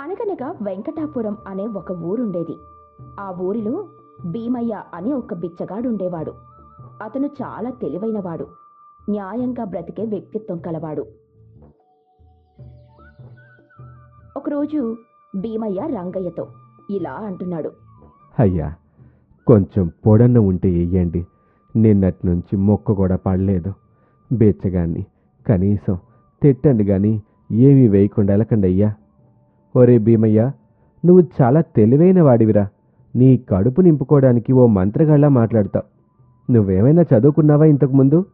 అనగనగా వెంకటాపురం అనే ఒక ఊరుండేది. ఆ ఊరిలో భీమయ్య అనే ఒక బిచ్చగాడుండేవాడు. అతను చాలా తెలివైనవాడు. న్యాయంగా బ్రతికే వ్యక్తిత్వం కలవాడు. ఒకరోజు భీమయ్య రంగయ్యతో ఇలా అంటున్నాడు. అయ్యా కొంచెం పొడన్న ఉంటే వెయ్యండి నిన్నటి నుంచి మొక్క కూడా పడలేదు. బెచ్చగాన్ని కనీసం తిట్టండి గాని ఏమీ వేయకుండా వెళ్ళకండి అయ్యా ఒరే భీమయ్య నువ్వు చాలా తెలివైన వాడివిరా. నీ కడుపు నింపుకోవడానికి ఓ మంత్రగాళ్ళ మాట్లాడతావు. నువ్వేమైనా చదువుకున్నావా ఇంతకుముందు?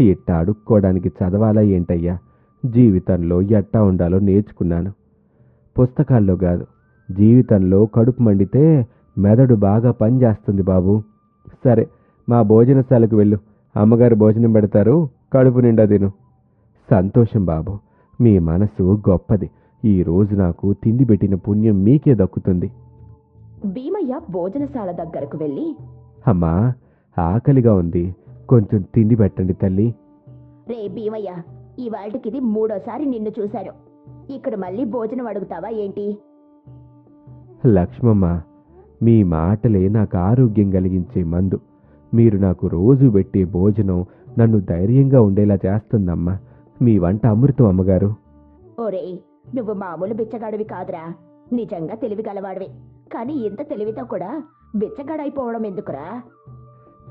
ఇట్ట అడుక్కోవడానికి చదవాలా ఏంటయ్యా? జీవితంలో ఎట్టా ఉండాలో నేర్చుకున్నాను. పుస్తకాల్లో కాదు జీవితంలో కడుపు మండితే మెదడు బాగా పనిచేస్తుంది బాబు. సరే మా భోజనశాలకు వెళ్ళు. అమ్మగారు భోజనం పెడతారు కడుపు నిండా తిను. సంతోషం బాబు మీ మనసు గొప్పది. ఈ రోజు నాకు తిండి పెట్టిన పుణ్యం మీకే దక్కుతుంది. భీమయ్య భోజనశాల దగ్గరకు వెళ్ళి అమ్మా ఆకలిగా ఉంది. కొంచెం తిండి పెట్టండి తల్లి. రే భీమయ్య ఈ వాటికిది మూడోసారి నిన్ను చూశాను. ఇక్కడ మళ్ళీ భోజనం అడుగుతావా ఏంటి? లక్ష్మమ్మ మీ మాటలే నాకు ఆరోగ్యం కలిగించే మందు. మీరు నాకు రోజు పెట్టే భోజనం నన్ను ధైర్యంగా ఉండేలా చేస్తుందమ్మా. మీ వంట అమృతం అమ్మగారు. ఓరేయ్ నువ్వు మామూలు బిచ్చగాడివి కాదురా. నిజంగా తెలివి గలవాడివి కానీ ఇంత తెలివితో కూడా బిచ్చగాడైపోవడం ఎందుకురా?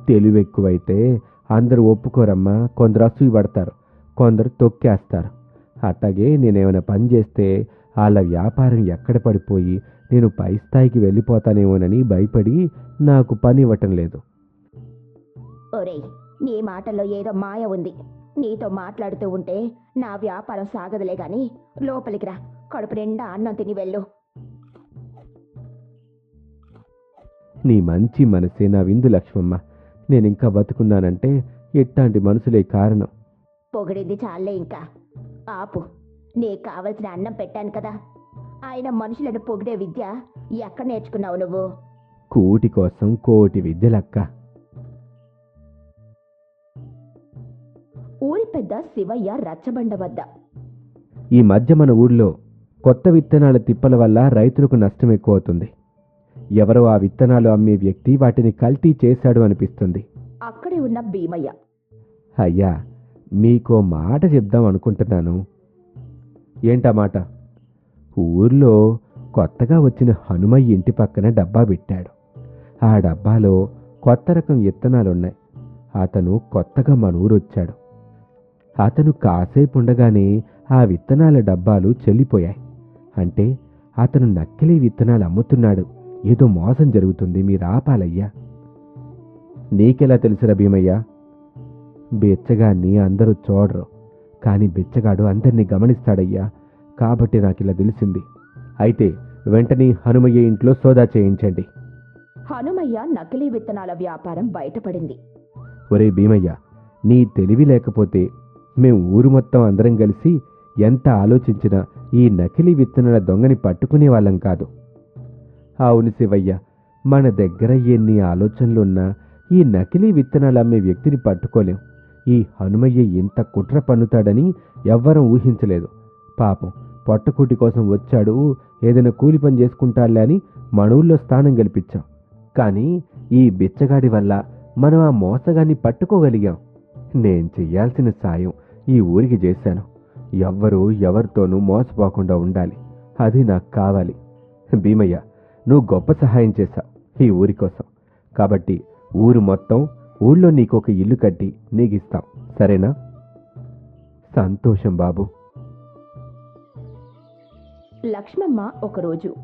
తెలివెక్కువైతే అందరూ ఒప్పుకోరమ్మా. కొందరు అసూయ పడతారు కొందరు తొక్కేస్తారు. అట్లాగే నేనేమైనా పని చేస్తే వాళ్ళ వ్యాపారం ఎక్కడ పడిపోయి నేను పై స్థాయికి వెళ్ళిపోతానేమోనని భయపడి నాకు పని ఇవ్వటం లేదు. ఒరేయ్ నీ మాటల్లో ఏదో మాయ ఉంది. నీతో మాట్లాడుతూ ఉంటే నా వ్యాపారం సాగదులే గాని లోపలికి రా. కడుపు నిండా అన్నం తిని వెళ్ళు. నీ మంచి మనసే నా విందు లక్ష్మమ్మ. నేను ఇంకా బతుకున్నానంటే ఎట్టాంటి మనసులే కారణం. పొగిడింది చాలే ఇంకా. ఆపు. నీకు కావలసిన అన్నం పెట్టాను కదా. ఆయన మనుషులను పొగిడే విద్య ఎక్కడ నేర్చుకున్నావు నువ్వు? కూటి కోసం కోటి విద్యలక్క. పెద్ద శివయ్య రచ్చబండ వద్ద. ఈ మధ్య మన ఊళ్ళో కొత్త విత్తనాల తిప్పల వల్ల రైతులకు నష్టం ఎక్కువ అవుతుంది ఎవరో ఆ విత్తనాలు అమ్మే వ్యక్తి వాటిని కల్తీ చేశాడు అనిపిస్తుంది. అక్కడే ఉన్న భీమయ్య. అయ్యా మీకో మాట చెప్దాం అనుకుంటున్నాను. ఏంటా మాట? ఊర్లో కొత్తగా వచ్చిన హనుమయ్య ఇంటి పక్కన డబ్బా పెట్టాడు. ఆ డబ్బాలో కొత్త రకం విత్తనాలున్నాయి అతను కొత్తగా మన ఊరు వచ్చాడు అతను కాసేపు ఉండగానే ఆ విత్తనాల డబ్బాలు చెల్లిపోయాయి. అంటే అతను నకిలీ విత్తనాలు అమ్ముతున్నాడు. ఏదో మోసం జరుగుతుంది మీరు ఆపాలయ్యా. నీకెలా తెలుసురా భీమయ్య బిచ్చగాన్ని అందరూ చూడరు. కానీ బిచ్చగాడు అందరినీ గమనిస్తాడయ్యా. కాబట్టి నాకు ఇలా తెలిసింది. అయితే వెంటనే హనుమయ్య ఇంట్లో సోదా చేయించండి. హనుమయ్య నకిలీ విత్తనాల వ్యాపారం బయటపడింది. ఒరే భీమయ్య నీ తెలివి లేకపోతే మేం ఊరు మొత్తం అందరం కలిసి ఎంత ఆలోచించినా ఈ నకిలీ విత్తనాల దొంగని పట్టుకునే వాళ్ళం కాదు. అవును శివయ్య మన దగ్గర ఎన్ని ఆలోచనలున్నా ఈ నకిలీ విత్తనాలు అమ్మే వ్యక్తిని పట్టుకోలేం. ఈ హనుమయ్య ఇంత కుట్ర పన్నుతాడని ఎవ్వరం ఊహించలేదు. పాపం పొట్టకూటి కోసం వచ్చాడు ఏదైనా కూలి పని చేసుకుంటాడులే అని మన ఊళ్ళో స్థానం కల్పించాం. కానీ ఈ బిచ్చగాడి వల్ల మనం ఆ మోసగాన్ని పట్టుకోగలిగాం. నేను చెయ్యాల్సిన సాయం ఈ ఊరికి చేశాను. ఎవ్వరూ ఎవరితోనూ మోసపోకుండా ఉండాలి. అది నాకు కావాలి. భీమయ్య నువ్వు గొప్ప సహాయం చేశావు ఈ ఊరి కోసం. కాబట్టి ఊరు మొత్తం ఊళ్ళో నీకు ఒక ఇల్లు కట్టి నీకిస్తాం. సరేనా? సంతోషం బాబు. లక్ష్మమ్మ ఒకరోజు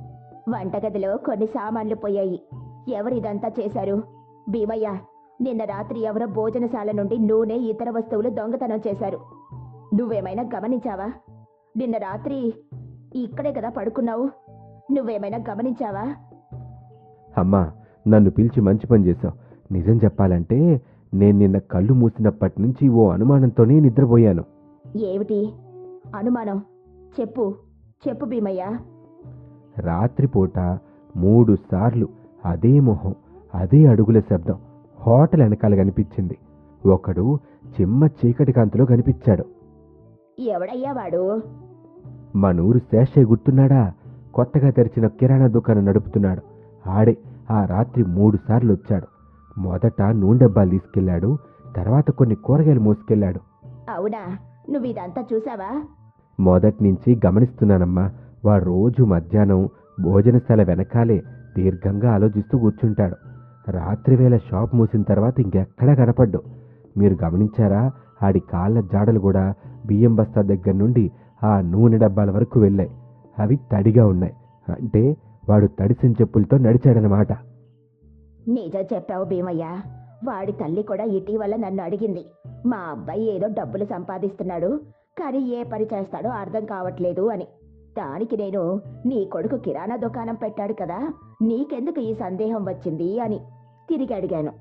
వంటగదిలో కొన్ని సామాన్లు పోయాయి. ఎవరు ఇదంతా చేశారు? భీమయ్య నిన్న రాత్రి ఎవరో భోజనశాల నుండి నూనె ఇతర వస్తువులు దొంగతనం చేశారు. నువ్వేమైనా గమనించావా? నిన్న రాత్రి ఇక్కడే కదా పడుకున్నావు. నువ్వేమైనా గమనించావా? అమ్మా నన్ను పిలిచి మంచి పని చేశావు. నిజం చెప్పాలంటే నేను నిన్న కళ్ళు మూసినప్పటి నుంచి ఓ అనుమానంతోనే నిద్రపోయాను. ఏమిటి? అనుమానం? చెప్పు. చెప్పు భీమయ్య. రాత్రిపూట మూడు సార్లు అదే మొహం అదే అడుగుల శబ్దం. హోటల్ వెనకాల కనిపించింది. ఒకడు చిమ్మ చీకటి కాంతిలో కనిపించాడు. ఎవడయ్యా వాడు? మనూరు శేషయ్య గుర్తున్నాడా? కొత్తగా తెరిచిన కిరాణా దుకాణం నడుపుతున్నాడు. ఆడే ఆ రాత్రి మూడు సార్లు వచ్చాడు. మొదట నూనె డబ్బాలు తీసుకెళ్ళాడు తర్వాత కొన్ని కూరగాయలు మోసుకెళ్ళాడు అవునా? నువ్వు ఇదంతా చూసావా? మొదటి నుంచి గమనిస్తున్నానమ్మా. వాడు రోజు మధ్యాహ్నం భోజనశాల వెనకాలే దీర్ఘంగా ఆలోచిస్తూ కూర్చుంటాడు. రాత్రివేళ షాప్ మూసిన తర్వాత ఇంకెక్కడా కనపడ్డు. మీరు గమనించారా? ఆడి కాళ్ళ జాడలు కూడా బియ్యం బస్తా దగ్గర నుండి ఆ నూనె డబ్బాల వరకు వెళ్ళాయి. అవి తడిగా ఉన్నాయి. అంటే వాడు తడిసిన చెప్పులతో నడిచాడనమాట నిజం చెప్పావు భీమయ్య. వాడి తల్లి కూడా ఇటీవల నన్ను అడిగింది. మా అబ్బాయి ఏదో డబ్బులు సంపాదిస్తున్నాడు కానీ ఏ పని చేస్తాడో అర్థం కావట్లేదు అని. దానికి నేను నీ కొడుకు కిరాణా దుకాణం పెట్టాడు కదా నీకెందుకు ఈ సందేహం వచ్చింది అని. తిరిగి అడిగాను.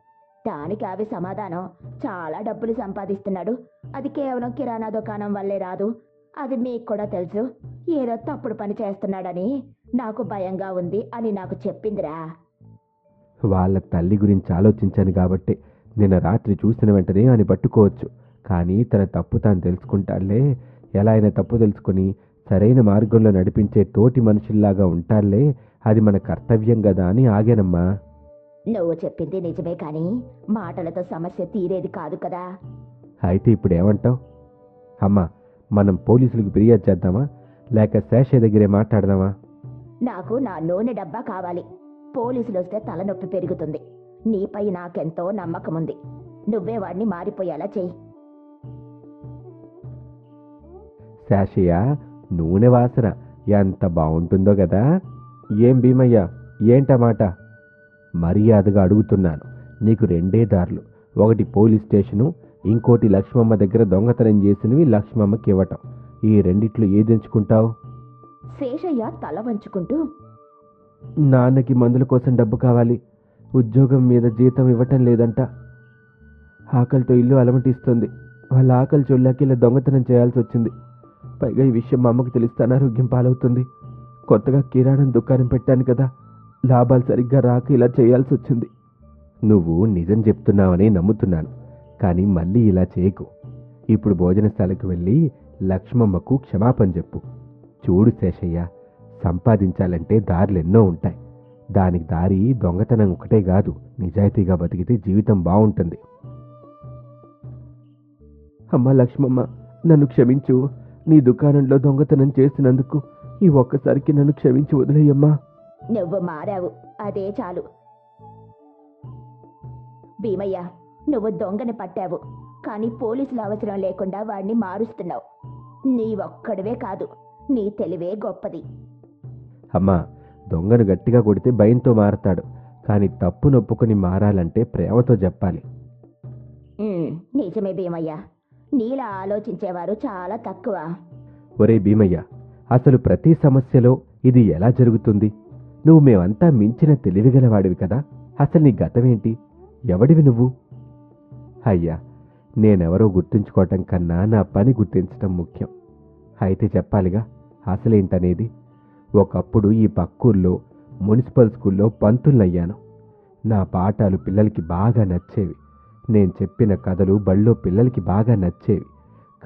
దానికి ఆమె సమాధానం చాలా డబ్బులు సంపాదిస్తున్నాడు. అది కేవలం కిరాణా దుకాణం వల్లే రాదు. అది మీకు కూడా తెలుసు. ఏదో తప్పుడు పని చేస్తున్నాడని నాకు భయంగా ఉంది అని నాకు చెప్పిందిరా. వాళ్ళ తల్లి గురించి ఆలోచించాను కాబట్టి నిన్న రాత్రి చూసిన వెంటనే అని పట్టుకోవచ్చు. కానీ తన తప్పు తాను తెలుసుకుంటాడులే ఎలా అయినా తప్పు తెలుసుకుని సరైన మార్గంలో నడిపించే తోటి మనుషుల్లాగా ఉంటాడులే అది మన కర్తవ్యం కదా అని ఆగానమ్మా. నువ్వు చెప్పింది నిజమే కానీ మాటలతో సమస్య తీరేది కాదు కదా. అయితే ఇప్పుడు ఏమంటావు? అమ్మా మనం పోలీసులకు ఫిర్యాదు చేద్దామా? లేక శేషయ్య దగ్గరే మాట్లాడదామా? నాకు నా నూనె డబ్బా కావాలి. పోలీసులు వస్తే తలనొప్పి పెరుగుతుంది. నీపై నాకెంతో నమ్మకం ఉంది. నువ్వే వాడిని మారిపోయేలా చెయ్యి. శాషయ్య నూనె వాసన ఎంత బాగుంటుందో కదా? ఏం భీమయ్య ఏంటమాట మర్యాదగా అడుగుతున్నాను. నీకు రెండే దారులు. ఒకటి పోలీస్ స్టేషను ఇంకోటి లక్ష్మమ్మ దగ్గర దొంగతనం చేసినవి లక్ష్మమ్మకి ఇవ్వటం. ఈ రెండిట్లో ఏది ఎంచుకుంటావు? శేషయ్య తల వంచుకుంటూ నాన్నకి మందుల కోసం డబ్బు కావాలి. ఉద్యోగం మీద జీతం ఇవ్వటం లేదంట. ఆకలితో ఇల్లు అలమటిస్తుంది. వాళ్ళ ఆకలి చొల్లాకి ఇలా దొంగతనం చేయాల్సి వచ్చింది. పైగా ఈ విషయం మా అమ్మకి తెలిస్తే అనారోగ్యం పాలవుతుంది. కొత్తగా కిరాణం దుకాణం పెట్టాను కదా. లాభాలు సరిగ్గా రాక ఇలా చేయాల్సి వచ్చింది. నువ్వు నిజం చెప్తున్నావని నమ్ముతున్నాను కానీ మళ్ళీ ఇలా చేయకు. ఇప్పుడు భోజనశాలకు వెళ్ళి లక్ష్మమ్మకు క్షమాపణ చెప్పు. చూడు శేషయ్య సంపాదించాలంటే దారులెన్నో ఉంటాయి. దానికి దారి దొంగతనం ఒకటే కాదు నిజాయితీగా బతికితే జీవితం బాగుంటుంది. అమ్మ లక్ష్మమ్మ నన్ను క్షమించు. నీ దుకాణంలో దొంగతనం చేసినందుకు ఈ ఒక్కసారికి నన్ను క్షమించి వదిలేయమ్మా. నువ్వు మారావు. అదే చాలు. భీమయ్య నువ్వు దొంగని పట్టావు. కానీ పోలీసుల అవసరం లేకుండా వాడిని మారుస్తున్నావు. నీ ఒక్కడివే కాదు నీ తెలివే గొప్పది. అమ్మా దొంగను గట్టిగా కొడితే భయంతో మారతాడు. కానీ తప్పు నొప్పుకొని మారాలంటే ప్రేమతో చెప్పాలి. నిజమే భీమయ్య. నీలా ఆలోచించేవారు చాలా తక్కువ. ఒరే భీమయ్య అసలు ప్రతి సమస్యలో ఇది ఎలా జరుగుతుంది? నువ్వు మేమంతా మించిన తెలివిగలవాడివి కదా. అసలు నీ గతమేంటి? ఎవడివి నువ్వు? అయ్యా నేనెవరో గుర్తుంచుకోవటం కన్నా నా పని గుర్తించటం ముఖ్యం. అయితే చెప్పాలిగా అసలేంటనేది? ఒకప్పుడు ఈ పక్కూర్లో మున్సిపల్ స్కూల్లో పంతులయ్యాను నా పాఠాలు పిల్లలకి బాగా నచ్చేవి. నేను చెప్పిన కథలు బళ్ళో పిల్లలకి బాగా నచ్చేవి.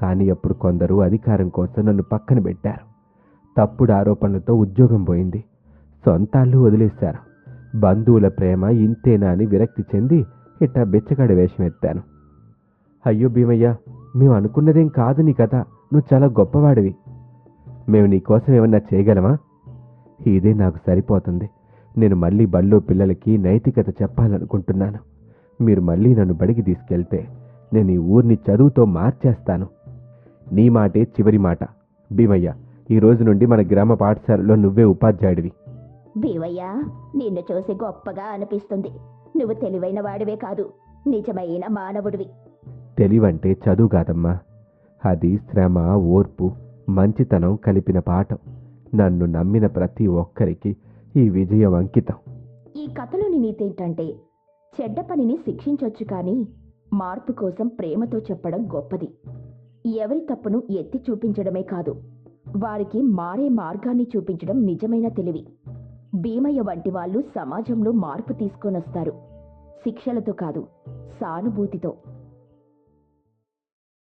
కానీ అప్పుడు కొందరు అధికారం కోసం నన్ను పక్కన పెట్టారు. తప్పుడు ఆరోపణలతో ఉద్యోగం పోయింది. సొంతాళ్ళు వదిలేశారు. బంధువుల ప్రేమ ఇంతేనా అని విరక్తి చెంది ఇట్టా బెచ్చగాడి వేషం ఎత్తాను. అయ్యో భీమయ్య మేము అనుకున్నదేం కాదు నీ కథ. నువ్వు చాలా గొప్పవాడివి. మేము నీకోసం ఏమన్నా చేయగలమా? ఇదే నాకు సరిపోతుంది. నేను మళ్ళీ బళ్ళు పిల్లలకి నైతికత చెప్పాలనుకుంటున్నాను. మీరు మళ్ళీ నన్ను బడికి తీసుకెళ్తే నేను ఈ ఊరిని చదువుతో మార్చేస్తాను. నీ మాటే చివరి మాట. భీమయ్య ఈ రోజు నుండి మన గ్రామ పాఠశాలలో నువ్వే ఉపాధ్యాయుడివి. భీమయ్య నిన్ను చూసి గొప్పగా అనిపిస్తుంది. నువ్వు తెలివైన వాడివే కాదు నిజమైన మానవుడివి. తెలివంటే చదువు కాదమ్మా. అది శ్రమ ఓర్పు మంచితనం కలిపిన పాఠం. నన్ను నమ్మిన ప్రతి ఒక్కరికి ఈ విజయం అంకితం. ఈ కథలోని నీతేంటంటే చెడ్డ పనిని శిక్షించొచ్చు కానీ మార్పు కోసం ప్రేమతో చెప్పడం గొప్పది. ఎవరి తప్పును ఎత్తి చూపించడమే కాదు వారికి మారే మార్గాన్ని చూపించడం నిజమైన తెలివి. భీమయ్య వంటి వాళ్ళు సమాజంలో మార్పు తీసుకొనొస్తారు. శిక్షలతో కాదు సానుభూతితో.